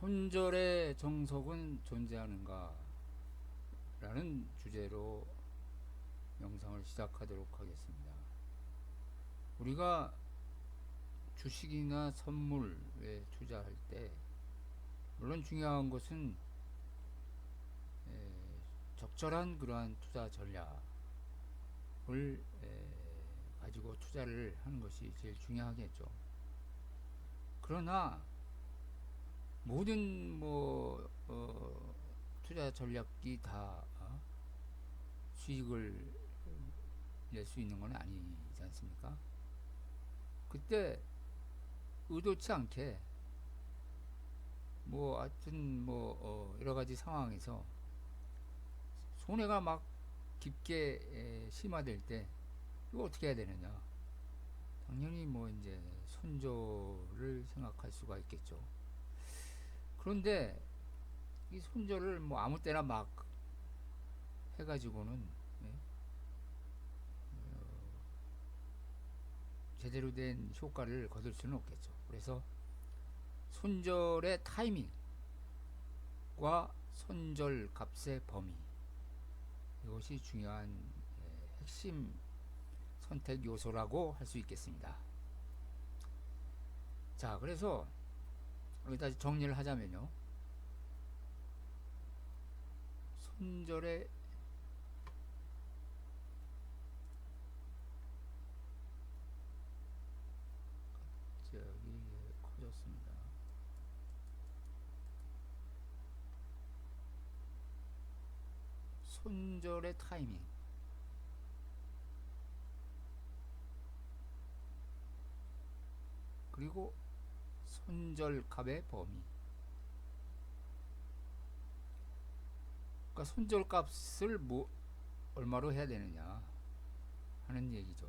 손절의 정석은 존재하는가? 라는 주제로 영상을 시작하도록 하겠습니다. 우리가 주식이나 선물에 투자할 때, 물론 중요한 것은 에, 적절한 그러한 투자 전략을 에, 가지고 투자를 하는 것이 제일 중요하겠죠. 그러나 모든 뭐 어, 투자 전략이 다 어, 수익을 낼 수 있는 건 아니지 않습니까? 그때 의도치 않게 뭐 하여튼 뭐 어, 여러 가지 상황에서 손해가 막 깊게 에, 심화될 때 이거 어떻게 해야 되느냐? 당연히 뭐 이제 손절을 생각할 수가 있겠죠. 그런데 이 손절을 뭐 아무 때나 막 해가지고는 예? 어, 제대로 된 효과를 거둘 수는 없겠죠. 그래서 손절의 타이밍과 손절 값의 범위 이것이 중요한 예, 핵심 선택 요소라고 할 수 있겠습니다. 자, 그래서 여기다 정리를 하자면요. 손절의 저기 커졌습니다. 손절의 타이밍. 그리고 손절값의 범위. 그러니까 손절값을 뭐 얼마로 해야 되느냐 하는 얘기죠.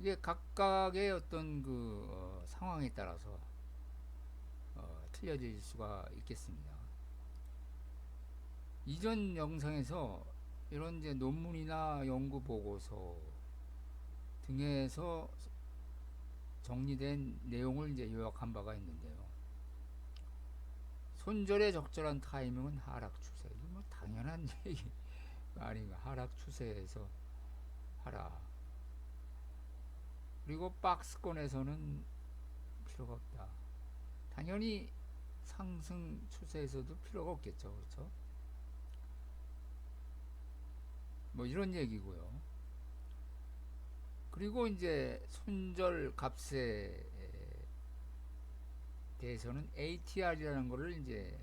이게 각각의 어떤 그 어, 상황에 따라서 어, 틀려질 수가 있겠습니다. 이전 영상에서 이런 이제 논문이나 연구 보고서 등에서 정리된 내용을 이제 요약한 바가 있는데요. 손절의 적절한 타이밍은 하락 추세. 뭐 당연한 얘기 아닌가. 하락 추세에서 하라. 그리고 박스권에서는 필요가 없다. 당연히 상승 추세에서도 필요가 없겠죠. 그렇죠? 뭐 이런 얘기고요. 그리고 이제 손절 값에 대해서는 ATR이라는 것을 이제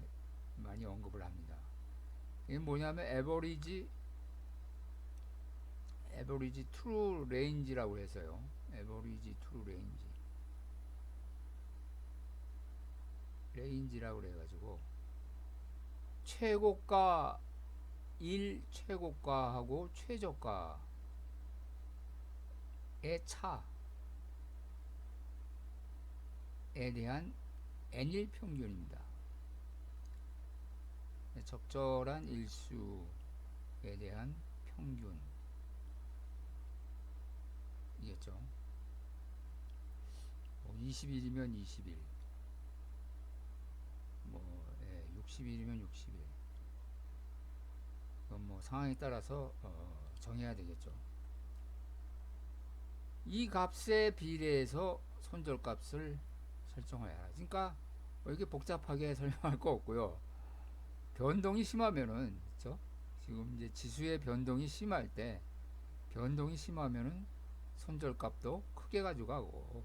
많이 언급을 합니다. 이게 뭐냐면 에버리지 에버리지 트루 레인지라고 해서요. 트루 레인지 레인지라고 그래 가지고 최고가 1 최고가하고 최저가 의 차에 대한 N일 평균입니다. 적절한 일수에 대한 평균 이겠죠. 뭐 20일이면 20일, 뭐 예, 60일이면 60일. 그건 뭐 상황에 따라서 어, 정해야 되겠죠. 이 값에 비례해서 손절값을 설정해야 그러니까 뭐 이렇게 복잡하게 설명할 거 없고요. 변동이 심하면은 그렇죠? 지금 이제 지수의 변동이 심할 때 변동이 심하면은 손절값도 크게 가져가고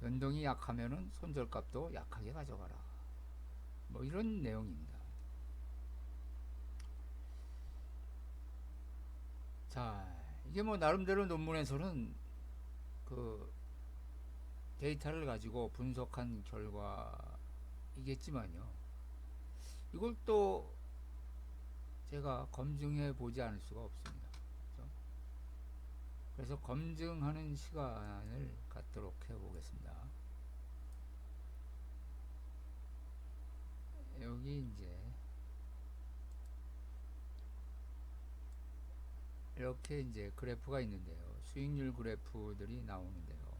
변동이 약하면은 손절값도 약하게 가져가라. 뭐 이런 내용입니다. 자, 이게 뭐 나름대로 논문에서는 그 데이터를 가지고 분석한 결과이겠지만요. 이걸 또 제가 검증해 보지 않을 수가 없습니다. 그렇죠? 그래서 검증하는 시간을 갖도록 해 보겠습니다. 여기 이제 이렇게 이제 그래프가 있는데요. 수익률 그래프들이 나오는데요.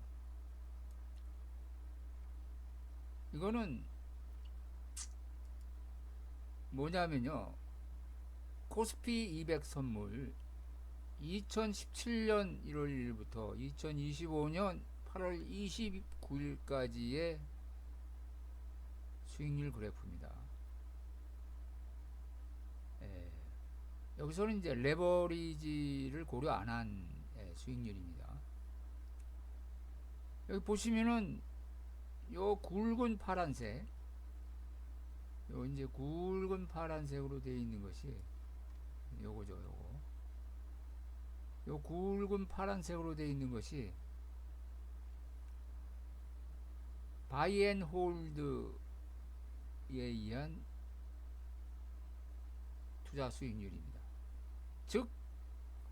이거는 뭐냐면요. 코스피 200 선물 2017년 1월 1일부터 2025년 8월 29일까지의 수익률 그래프입니다. 여기서는 이제 레버리지를 고려 안한 예, 수익률입니다. 여기 보시면은 요 굵은 파란색 요 이제 굵은 파란색으로 되어 있는 것이 요거죠 요거 요 굵은 파란색으로 되어 있는 것이 바이앤 홀드에 의한 투자 수익률입니다. 즉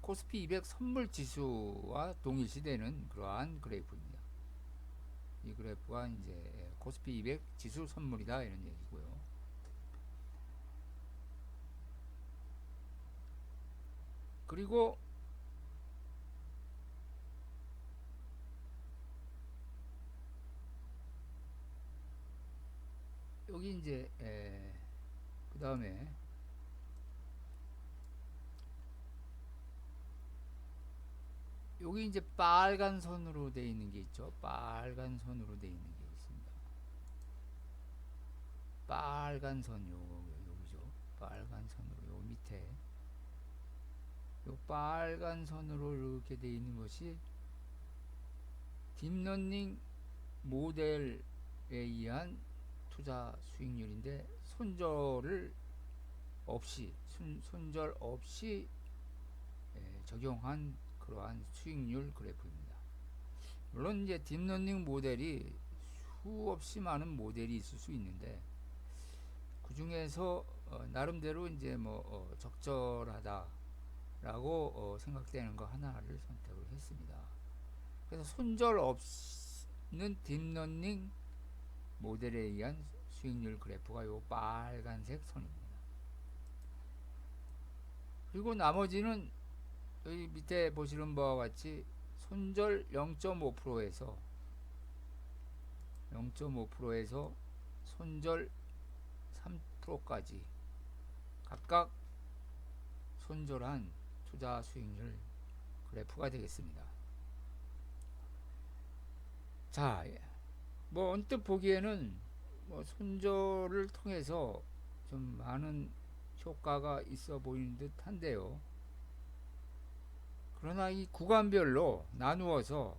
코스피 200 선물 지수와 동일시되는 그러한 그래프입니다. 이 그래프가 이제 코스피 200 지수 선물이다 이런 얘기고요. 그리고 여기 이제 그 다음에 여기 이제 빨간 선으로 되어 있는 게 있죠. 빨간 선으로 되어 있는 게 있습니다. 빨간 선 요거 여기죠. 빨간 선으로 요 밑에 요 빨간 선으로 이렇게 되어 있는 것이 딥러닝 모델에 의한 투자 수익률인데 손절을 없이 손, 손절 없이 예, 적용한 그러한 수익률 그래프입니다. 물론 이제 딥러닝 모델이 수없이 많은 모델이 있을 수 있는데 그 중에서 어, 나름대로 이제 뭐 어, 적절하다라고 어, 생각되는 거 하나를 선택을 했습니다. 그래서 손절 없는 딥러닝 모델에 의한 수익률 그래프가 요 빨간색 선입니다. 그리고 나머지는 여기 밑에 보시는 바와 같이 손절 0.5%에서 0.5%에서 손절 3%까지 각각 손절한 투자 수익률 그래프가 되겠습니다. 자, 뭐 언뜻 보기에는 뭐 손절을 통해서 좀 많은 효과가 있어 보이는 듯 한데요. 그러나 이 구간별로 나누어서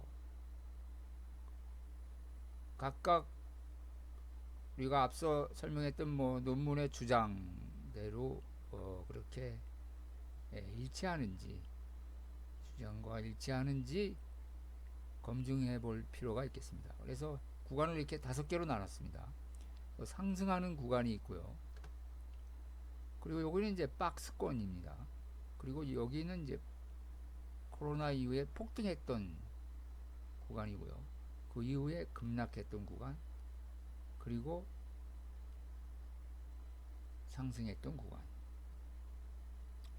각각 우리가 앞서 설명했던 뭐 논문의 주장대로 어 그렇게 예, 일치하는지 주장과 일치하는지 검증해 볼 필요가 있겠습니다. 그래서 구간을 이렇게 다섯 개로 나눴습니다. 어, 상승하는 구간이 있고요. 그리고 여기는 이제 박스권입니다. 그리고 여기는 이제 코로나 이후에 폭등했던 구간이고요. 그 이후에 급락했던 구간, 그리고 상승했던 구간.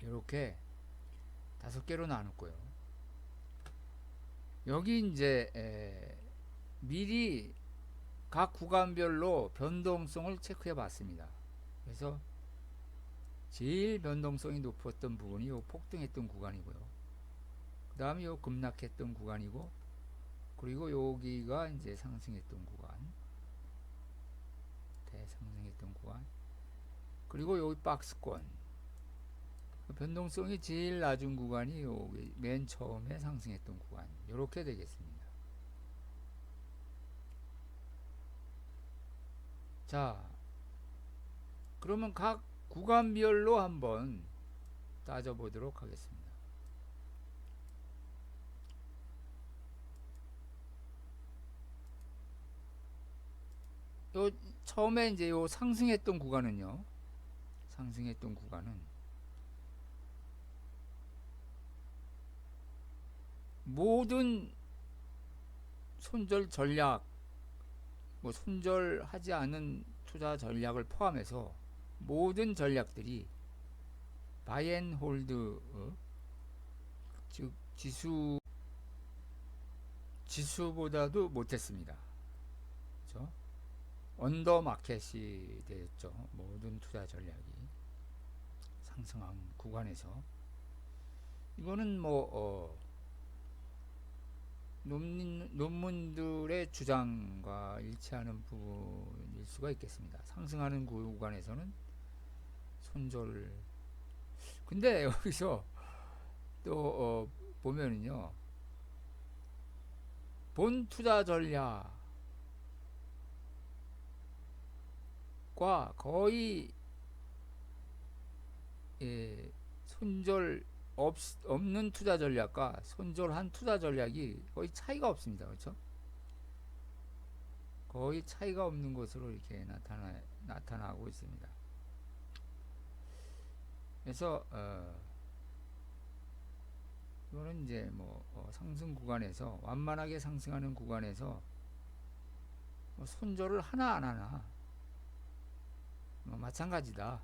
이렇게 다섯 개로 나눴고요. 여기 이제 에, 미리 각 구간별로 변동성을 체크해 봤습니다. 그래서 제일 변동성이 높았던 부분이 요 폭등했던 구간이고요. 그 다음에 요 급락했던 구간이고, 그리고 여기가 이제 상승했던 구간, 대상승했던 구간, 그리고 여기 박스권. 그 변동성이 제일 낮은 구간이 여기 맨 처음에 상승했던 구간. 이렇게 되겠습니다. 자, 그러면 각 구간별로 한번 따져보도록 하겠습니다. 요 처음에 이제 요 상승했던 구간은요. 상승했던 구간은 모든 손절 전략 뭐 손절하지 않은 투자 전략을 포함해서 모든 전략들이 바이앤 홀드 어? 즉 지수 지수보다도 못했습니다. 그렇죠? 언더 마켓이 되었죠. 모든 투자 전략이 상승한 구간에서 이거는 뭐 어, 논문, 논문들의 주장과 일치하는 부분일 수가 있겠습니다. 상승하는 구간에서는 손절 근데 여기서 또 어, 보면은요 본 투자 전략 과 거의 예, 손절 없, 없는 투자 전략과 손절한 투자 전략이 거의 차이가 없습니다. 그렇죠? 거의 차이가 없는 것으로 이렇게 나타나 나타나고 있습니다. 그래서 어, 이거는 이제 뭐 어, 상승 구간에서 완만하게 상승하는 구간에서 뭐 손절을 하나 안 하나 뭐 마찬가지다.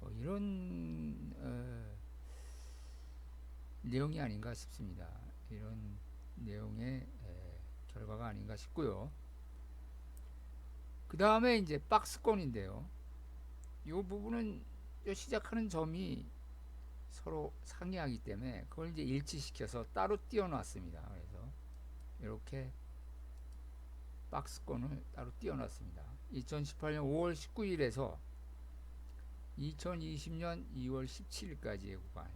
뭐 이런 어, 내용이 아닌가 싶습니다. 이런 내용의 에, 결과가 아닌가 싶고요. 그 다음에 이제 박스권인데요. 이 부분은 요 시작하는 점이 서로 상이하기 때문에 그걸 이제 일치시켜서 따로 띄워놨습니다. 그래서 이렇게 박스권을 따로 띄워놨습니다. 2018년 5월 19일에서 2020년 2월 17일까지의 구간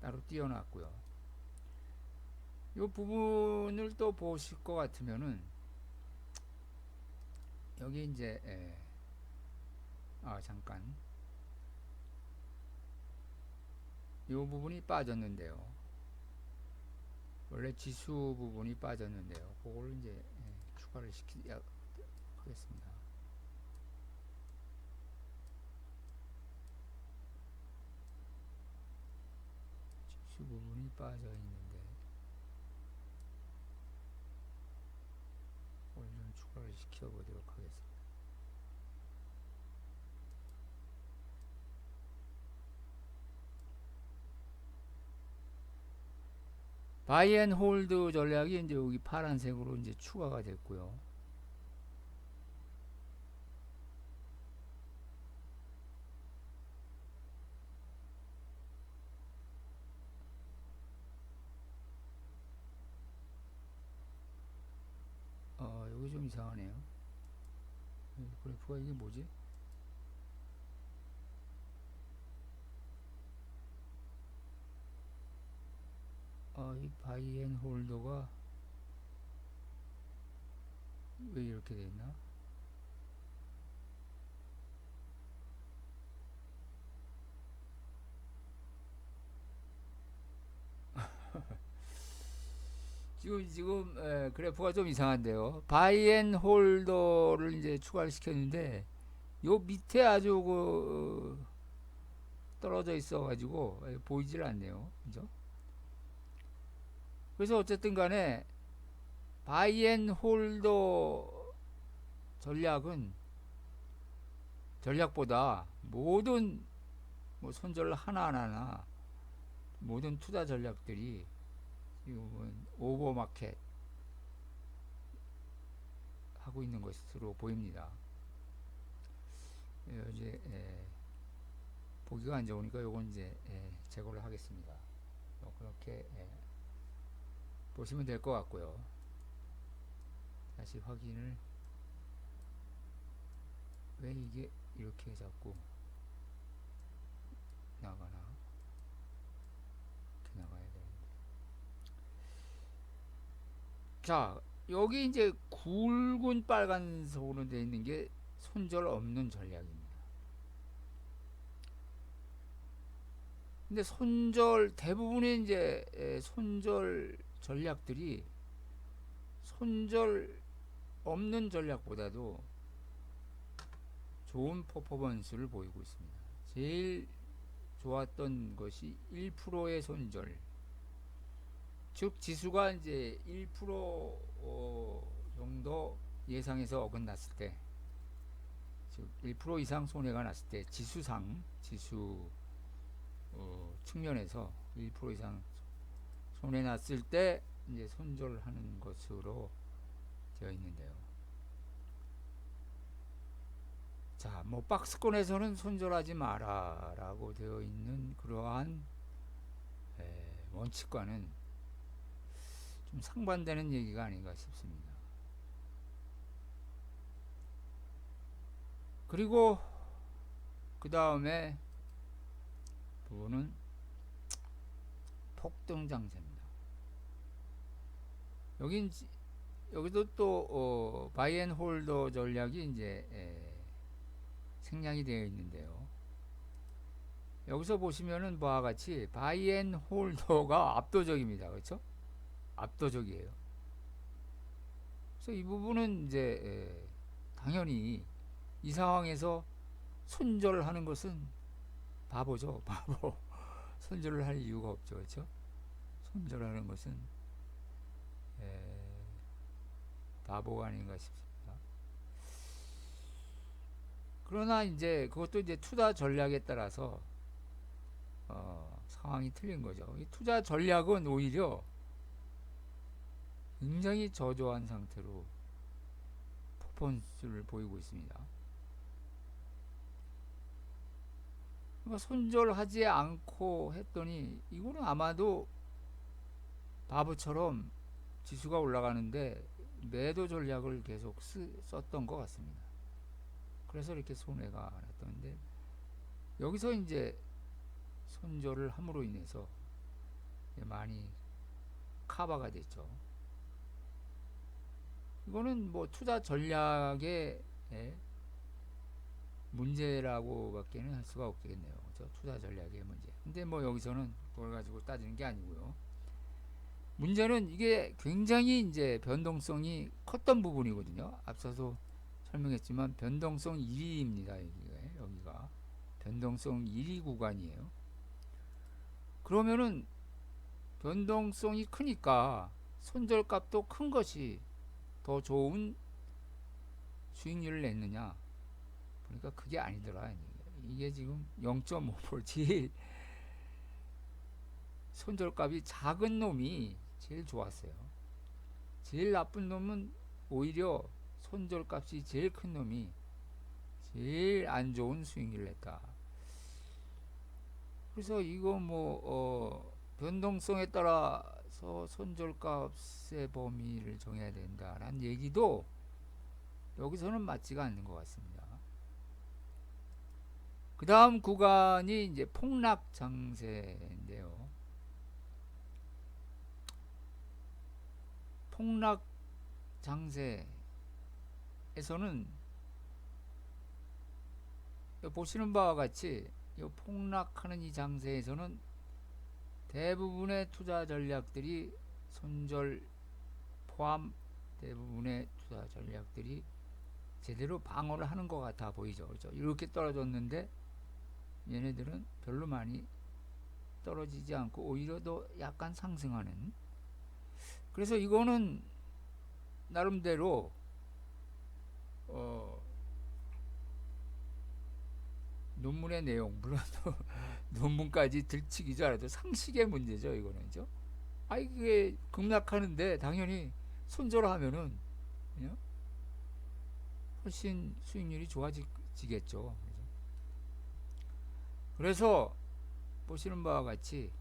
따로 띄워놨고요. 이 부분을 또 보실 것 같으면은 여기 이제 에, 아 잠깐 이 부분이 빠졌는데요. 원래 지수 부분이 빠졌는데요. 그걸 이제 예, 추가를 시키야 하겠습니다. 지 수 부분이 빠져 있는데 그걸 좀 추가를 시켜보도록 하겠습니다. 바이앤 홀드 전략이 이제 여기 파란색으로 이제 추가가 됐고요. 어, 여기 좀 이상하네요. 이 그래프가 이게 뭐지? 아, 이 바이앤 홀더가 왜 이렇게 돼 있나? 지금 지금 에, 그래프가 좀 이상한데요. 바이앤 홀더를 이제 추가를 시켰는데 요 밑에 아주 그 떨어져 있어 가지고 보이질 않네요. 그죠? 그래서 어쨌든 간에 바이앤 홀더 전략은 전략보다 모든 뭐 손절 하나하나 모든 투자 전략들이 지금은 오버마켓 하고 있는 것으로 보입니다. 예, 이제 예, 보기가 안 좋으니까 요건 이제 예, 제거를 하겠습니다. 뭐 그렇게 예, 보시면 될 것 같고요. 다시 확인을 왜 이게 이렇게 자꾸 나가나 이렇게 나가야 되는데 자 여기 이제 굵은 빨간색으로 되어 있는 게 손절 없는 전략입니다. 근데 손절 대부분의 이제 에, 손절 전략들이 손절 없는 전략보다도 좋은 퍼포먼스를 보이고 있습니다. 제일 좋았던 것이 1%의 손절. 즉 지수가 이제 1% 어, 정도 예상에서 어긋났을 때, 즉 1% 이상 손해가 났을 때 지수상 지수 어, 측면에서 1% 이상 손해 났을 때 이제 손절하는 것으로 되어 있는데요. 자, 뭐 박스권에서는 손절하지 마라라고 되어 있는 그러한 에, 원칙과는 좀 상반되는 얘기가 아닌가 싶습니다. 그리고 그 다음에 부분은 폭등 장세입니다. 여긴 지- 여기도 또 어, 바이앤홀더 전략이 이제 에, 생략이 되어 있는데요. 여기서 보시면은 바와 같이 바이앤홀더가 압도적입니다. 그렇죠? 압도적이에요. 그래서 이 부분은 이제 에, 당연히 이 상황에서 손절하는 것은 바보죠. 바보. 손절을 할 이유가 없죠. 그렇죠? 손절하는 것은 에, 바보가 아닌가 싶습니다. 그러나 이제 그것도 이제 투자 전략에 따라서 어, 상황이 틀린 거죠. 이 투자 전략은 오히려 굉장히 저조한 상태로 퍼포먼스를 보이고 있습니다. 그러니까 손절하지 않고 했더니 이거는 아마도 바보처럼 지수가 올라가는데 매도 전략을 계속 쓰, 썼던 것 같습니다. 그래서 이렇게 손해가 났던데 여기서 이제 손절을 함으로 인해서 많이 카바가 됐죠. 이거는 뭐 투자 전략의 예, 문제라고밖에는 할 수가 없겠네요. 저 투자 전략의 문제. 근데 뭐 여기서는 그걸 가지고 따지는 게 아니고요. 문제는 이게 굉장히 이제 변동성이 컸던 부분이거든요. 앞서서 설명했지만 변동성 1위입니다. 여기가, 여기가 변동성 1위 구간이에요. 그러면은 변동성이 크니까 손절값도 큰 것이 더 좋은 수익률을 냈느냐? 그러니까 그게 아니더라. 이게 지금 0.5% 제일 손절값이 작은 놈이 제일 좋았어요. 제일 나쁜 놈은 오히려 손절값이 제일 큰 놈이 제일 안 좋은 수익률을 냈다. 그래서 이거 뭐 어, 변동성에 따라 서 손절값의 범위를 정해야 된다라는 얘기도 여기서는 맞지가 않는 것 같습니다. 그 다음 구간이 이제 폭락 장세인데요. 폭락 장세에서는 보시는 바와 같이 이 폭락하는 이 장세에서는 대부분의 투자 전략들이 손절 포함 대부분의 투자 전략들이 제대로 방어를 하는 것 같아 보이죠. 그렇죠? 이렇게 떨어졌는데 얘네들은 별로 많이 떨어지지 않고 오히려 더 약간 상승하는 그래서 이거는 나름대로 어 논문의 내용 물론 논문까지 들치기 알아도 상식의 문제죠 이거는죠. 아 이게 급락하는데 당연히 손절하면은 그죠? 훨씬 수익률이 좋아지겠죠. 그래서 보시는 바와 같이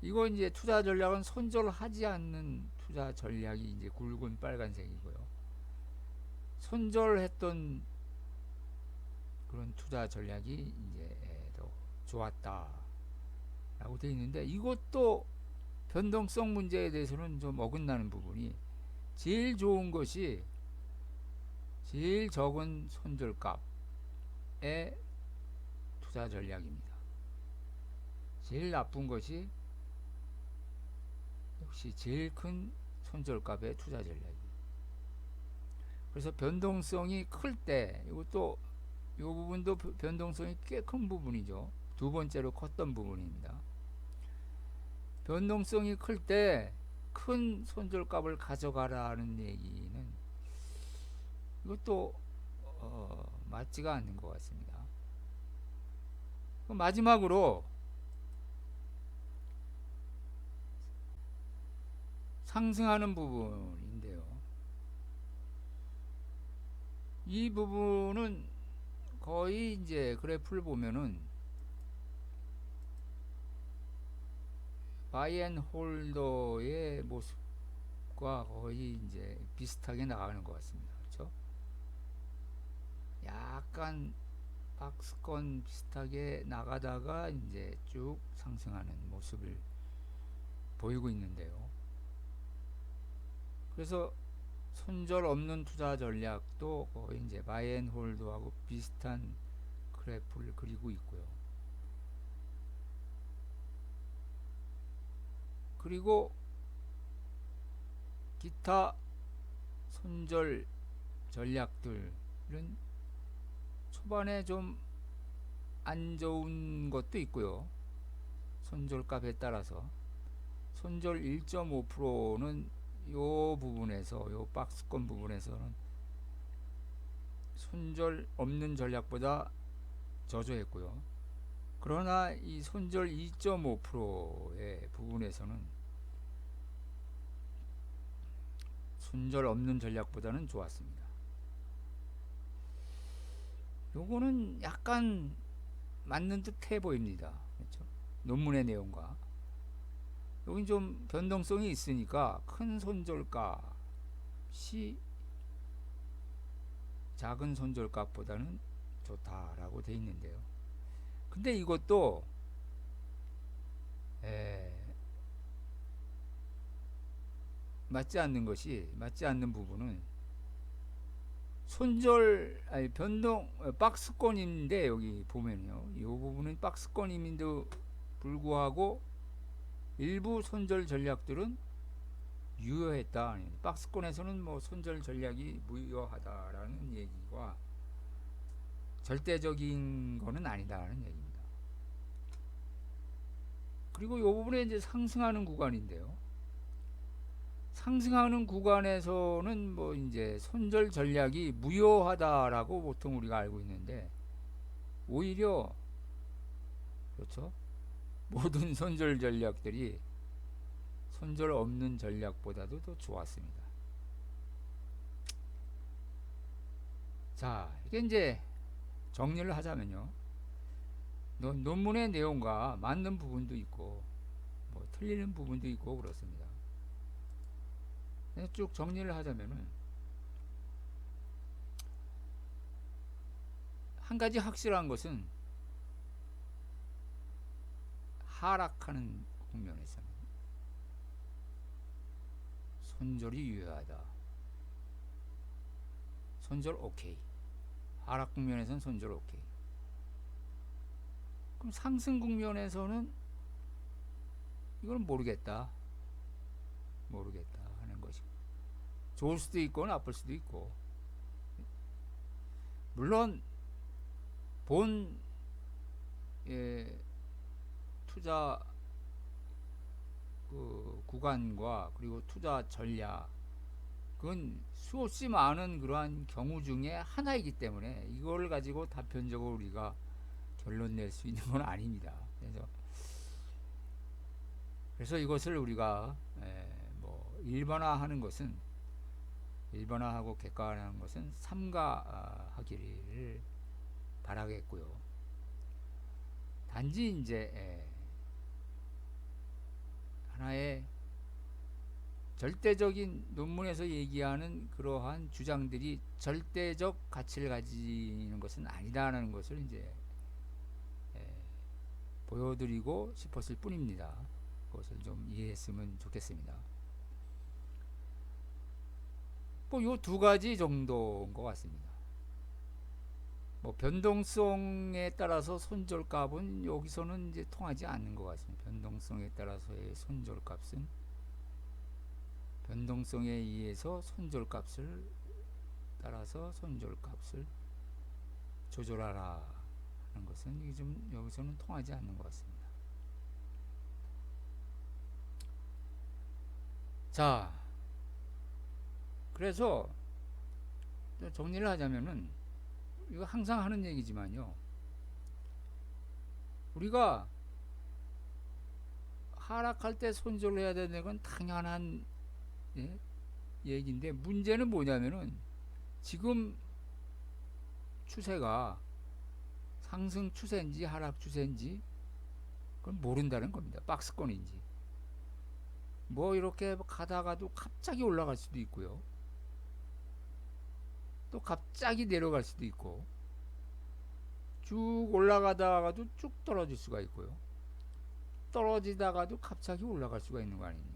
이거 이제 투자 전략은 손절하지 않는 투자 전략이 이제 굵은 빨간색이고요. 손절했던 그런 투자 전략이 이제 더 좋았다 라고 되어 있는데 이것도 변동성 문제에 대해서는 좀 어긋나는 부분이 제일 좋은 것이 제일 적은 손절값의 투자 전략입니다. 제일 나쁜 것이 역시 제일 큰 손절값의 투자 전략이. 그래서 변동성이 클 때 이것도 이 부분도 변동성이 꽤 큰 부분이죠. 두 번째로 컸던 부분입니다. 변동성이 클 때 큰 손절값을 가져가라는 얘기는 이것도 어, 맞지가 않는 것 같습니다. 마지막으로 상승하는 부분인데요. 이 부분은 거의 이제 그래프를 보면은 바이앤 홀더의 모습과 거의 이제 비슷하게 나가는 것 같습니다. 그렇죠? 약간 박스권 비슷하게 나가다가 이제 쭉 상승하는 모습을 보이고 있는데요. 그래서 손절 없는 투자 전략도 거의 이제 바이앤 홀드하고 비슷한 그래프를 그리고 있고요. 그리고 기타 손절 전략들은 초반에 좀 안 좋은 것도 있고요. 손절 값에 따라서 손절 1.5%는 요 부분에서 요 박스권 부분에서는 손절 없는 전략보다 저조했고요. 그러나 이 손절 2.5%의 부분에서는 손절 없는 전략보다는 좋았습니다. 요거는 약간 맞는 듯해 보입니다. 그렇죠? 논문의 내용과 여긴 좀 변동성이 있으니까 큰 손절값이 작은 손절값보다는 좋다라고 돼 있는데요. 근데 이것도 에, 맞지 않는 것이 맞지 않는 부분은 손절 아니 변동 어, 박스권인데 여기 보면요. 이 부분은 박스권임에도 불구하고 일부 손절 전략들은 유효했다. 박스권에서는 뭐 손절 전략이 무효하다라는 얘기와 절대적인 거는 아니다라는 얘기입니다. 그리고 이 부분에 이제 상승하는 구간인데요. 상승하는 구간에서는 뭐 이제 손절 전략이 무효하다라고 보통 우리가 알고 있는데 오히려 그렇죠? 모든 손절 전략들이 손절 없는 전략보다도 더 좋았습니다. 자, 이게 이제 정리를 하자면요. 논- 논문의 내용과 맞는 부분도 있고, 뭐 틀리는 부분도 있고 그렇습니다. 쭉 정리를 하자면은 한 가지 확실한 것은 하락하는 국면에서는 손절이 유효하다. 손절 오케이. 하락 국면에서는 손절 오케이. 그럼 상승 국면에서는 이건 모르겠다. 모르겠다 하는 것이고. 좋을 수도 있고 나쁠 수도 있고. 물론 본 예, 투자 그 구간과 그리고 투자 전략 그건 수없이 많은 그러한 경우 중에 하나이기 때문에 이거를 가지고 단편적으로 우리가 결론 낼 수 있는 건 아닙니다. 그래서 그래서 이것을 우리가 에, 뭐 일반화하는 것은 일반화하고 객관화하는 것은 삼가하기를 바라겠고요. 단지 이제 에, 하나의 절대적인 논문에서 얘기하는 그러한 주장들이 절대적 가치를 가지는 것은 아니다라는 것을 이제 에, 보여드리고 싶었을 뿐입니다. 그것을 좀 이해했으면 좋겠습니다. 뭐요두 가지 정도인 것 같습니다. 뭐 변동성에 따라서 손절값은 여기서는 이제 통하지 않는 것 같습니다. 변동성에 따라서의 손절값은 변동성에 의해서 손절값을 따라서 손절값을 조절하라 하는 것은 이게 좀 여기서는 통하지 않는 것 같습니다. 자, 그래서 정리를 하자면은 이거 항상 하는 얘기지만요. 우리가 하락할 때 손절을 해야 되는 건 당연한 예? 얘기인데 문제는 뭐냐면은 지금 추세가 상승 추세인지 하락 추세인지 그건 모른다는 겁니다. 박스권인지. 뭐 이렇게 가다가도 갑자기 올라갈 수도 있고요. 또 갑자기 내려갈 수도 있고 쭉 올라가다가도 쭉 떨어질 수가 있고요. 떨어지다가도 갑자기 올라갈 수가 있는 거 아닙니까?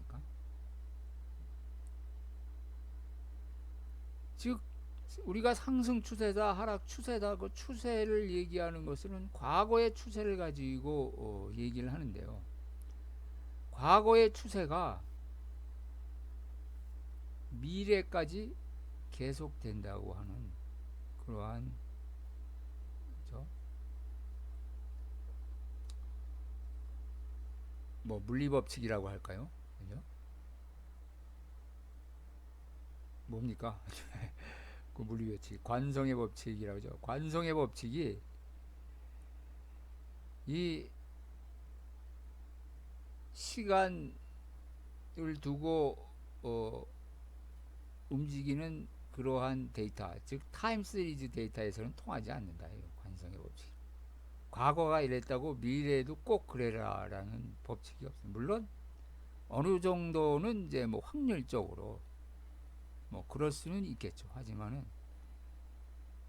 즉 우리가 상승 추세다 하락 추세다 그 추세를 얘기하는 것은 과거의 추세를 가지고 어, 얘기를 하는데요. 과거의 추세가 미래까지 계속된다고 하는 그러한 그죠? 뭐 물리법칙이라고 할까요? 그죠? 뭡니까? 그 물리 법칙 관성의 법칙이라고 하죠. 관성의 법칙이 이 시간을 두고 어, 움직이는 그러한 데이터, 즉 타임 시리즈 데이터에서는 통하지 않는다. 이 관성의 법칙. 과거가 이랬다고 미래에도 꼭 그래라라는 법칙이 없습니다. 물론 어느 정도는 이제 뭐 확률적으로 뭐 그럴 수는 있겠죠. 하지만은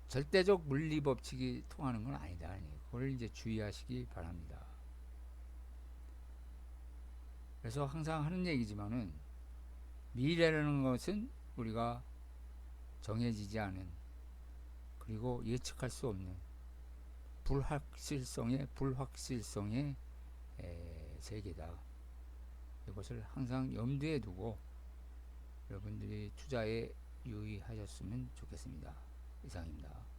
절대적 물리 법칙이 통하는 건 아니다. 그걸 이제 주의하시기 바랍니다. 그래서 항상 하는 얘기지만은 미래라는 것은 우리가 정해지지 않은 그리고 예측할 수 없는 불확실성의 불확실성의 에, 세계다. 이것을 항상 염두에 두고 여러분들이 투자에 유의하셨으면 좋겠습니다. 이상입니다.